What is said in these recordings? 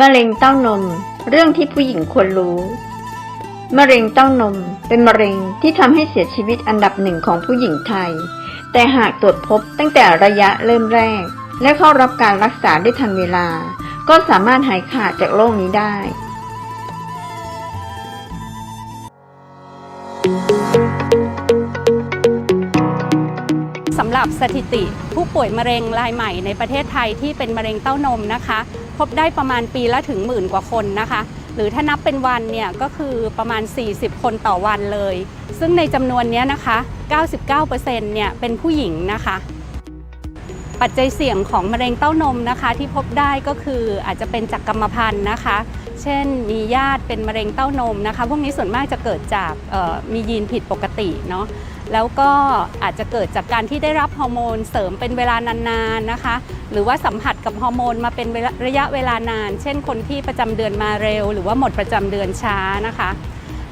มะเร็งเต้านม เรื่องที่ผู้หญิงควรรู้ มะเร็งเต้านม เป็นมะเร็งที่ทำให้เสียชีวิตอันดับหนึ่งของผู้หญิงไทย แต่หากตรวจพบตั้งแต่ระยะเริ่มแรก และเข้ารับการรักษาได้ทันเวลา ก็สามารถหายขาดจากโรคนี้ได้ หรับสถิติ ผู้ป่วยมะเร็งรายใหม่ในประเทศไทยที่เป็นมะเร็งเต้านมนะคะ พบได้ประมาณปีละถึงหมื่นกว่าคนนะคะ หรือถ้านับเป็นวันเนี่ยก็คือประมาณ 40 คนต่อวันเลย ซึ่งในจำนวนนี้นะคะ 99%เนี่ยเป็นผู้หญิงนะคะ ปัจจัยเสี่ยงของมะเร็งเต้านมนะคะ ที่พบได้ก็คืออาจจะเป็นจากกรรมพันธุ์นะคะ เช่นมีญาติเป็นมะเร็งเต้านมนะคะ พวกนี้ส่วนมากจะเกิดจากมียีนผิดปกติเนาะ แล้วก็อาจจะเกิดจากการที่ได้รับฮอร์โมนเสริมเป็นเวลานานๆนะคะ หรือว่าสัมผัสกับฮอร์โมนมาเป็นระยะเวลานาน เช่นคนที่ประจำเดือนมาเร็ว หรือว่าหมดประจำเดือนช้านะคะ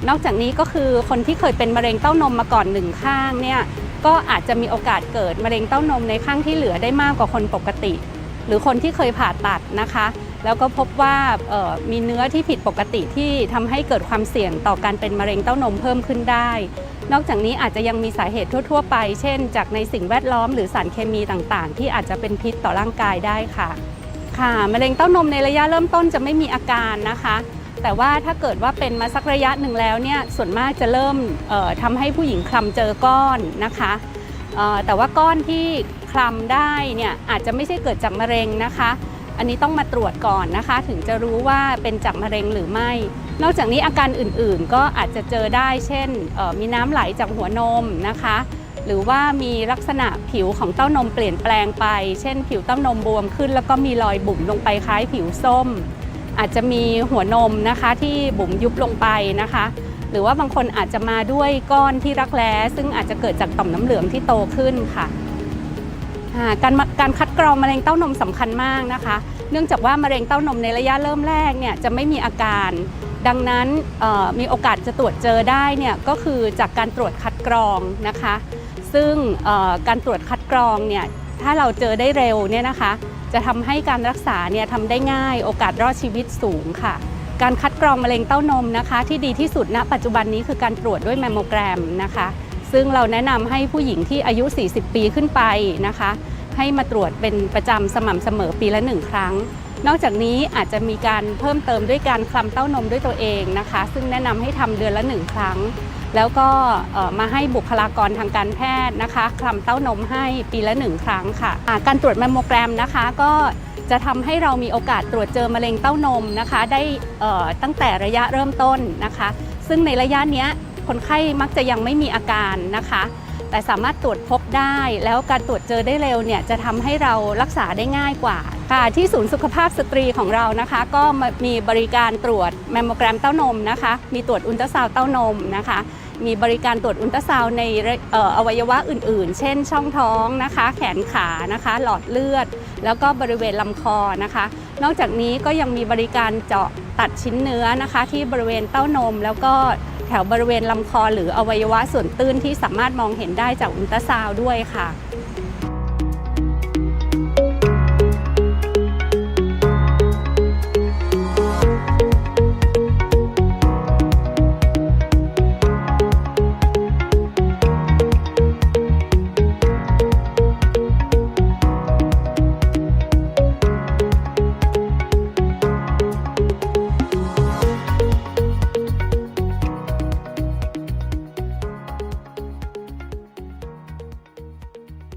นอกจากนี้ก็คือคนที่เคยเป็นมะเร็งเต้านมมาก่อนหนึ่งข้างเนี่ยก็อาจจะมีโอกาสเกิดมะเร็งเต้านมในข้างที่เหลือได้มากกว่าคนปกติ หรือคนที่เคยผ่าตัดนะคะ แล้วก็พบว่ามีเนื้อที่ผิดปกติที่ทำให้เกิดความเสี่ยงต่อการเป็นมะเร็งเต้านมเพิ่มขึ้นได้ นอกจากนี้อาจจะยังมีสาเหตุทั่ว ๆ ไป เช่น จากในสิ่งแวดล้อมหรือสารเคมีต่างๆ ที่อาจจะเป็นพิษต่อร่างกายได้ค่ะ ค่ะมะเร็งเต้านมในระยะเริ่มต้นจะไม่มีอาการนะคะ แต่ว่าถ้าเกิดว่าเป็นมาสักระยะหนึ่งแล้วเนี่ยส่วนมากจะเริ่มทำให้ผู้หญิงคลำเจอก้อนนะคะแต่ว่าก้อนที่คลำได้เนี่ยอาจจะไม่ใช่เกิดจากมะเร็งนะคะ อันนี้ต้องมาตรวจก่อนนะคะ ถึงจะรู้ว่าเป็นจากมะเร็งหรือไม่ นอกจากนี้อาการอื่นๆ ก็อาจจะเจอได้ เช่นมีน้ำไหลจากหัวนมนะคะ หรือว่ามีลักษณะผิวของเต้านมเปลี่ยนแปลงไป เช่น ผิวเต้านมบวมขึ้น แล้วก็มีรอยบุ๋มลงไปคล้ายผิวส้ม อาจจะมีหัวนมนะคะที่บุ๋มยุบลงไปนะคะ หรือว่าบางคนอาจจะมาด้วยก้อนที่รักแร้ซึ่งอาจจะเกิดจากต่อมน้ำเหลืองที่โตขึ้นค่ะ การการคัดกรองมะเร็งเต้านมสำคัญมากนะคะ เนื่องจากว่ามะเร็งเต้านมในระยะเริ่มแรกเนี่ยจะไม่มีอาการ ดังนั้นมีโอกาสจะตรวจเจอได้เนี่ยก็คือจากการตรวจคัดกรองนะคะ ซึ่งการตรวจคัดกรองเนี่ยถ้าเราเจอได้เร็วเนี่ยนะคะ จะทำให้การรักษาเนี่ยทำได้ง่ายโอกาสรอดชีวิตสูงค่ะ การคัดกรองมะเร็งเต้านมนะคะ ที่ดีที่สุดณปัจจุบันนี้คือการตรวจด้วยแมมโมแกรมนะคะ ซึ่งเราแนะนำให้ผู้หญิงที่อายุ 40 ปีขึ้นไปนะคะ ให้มาตรวจเป็นประจำสม่ำเสมอปีละหนึ่งครั้ง นอกจากนี้อาจจะมีการเพิ่มเติมด้วยการคลำเต้านมด้วยตัวเองนะคะ ซึ่งแนะนำให้ทำเดือนละหนึ่งครั้ง แล้วก็มาให้บุคลากรทางการแพทย์นะคะคลำเต้านมให้ปีละหนึ่งครั้งค่ะอ่าการตรวจแมมโมแกรมนะคะก็จะทำให้เรามีโอกาสตรวจเจอมะเร็งเต้านมนะคะ ได้ตั้งแต่ระยะเริ่มต้นนะคะ ซึ่งในระยะนี้ คนไข้มักจะยังไม่มีอาการนะคะ แต่สามารถตรวจพบได้ แล้วการตรวจเจอได้เร็วเนี่ยจะทำให้เรารักษาได้ง่ายกว่าค่ะที่ศูนย์สุขภาพสตรีของเรานะคะ ก็มีบริการตรวจแมมโมแกรมเต้านมนะคะ มีตรวจอุลตราซาวด์เต้านมนะคะ มีบริการตรวจอุลตราซาวด์ในอออวัยวะอื่น ๆ เช่น ช่องท้องนะคะ แขนขานะคะ หลอดเลือด แล้วก็บริเวณลำคอนะคะ นอกจากนี้ก็ยังมีบริการเจาะตัดชิ้นเนื้อนะคะ ที่บริเวณเต้านมแล้วก็ ถวบริเวณลำคอหรืออวัยวะส่วนตื้นที่สามารถมองเห็นได้จากอุลตราซาวด์ด้วยค่ะ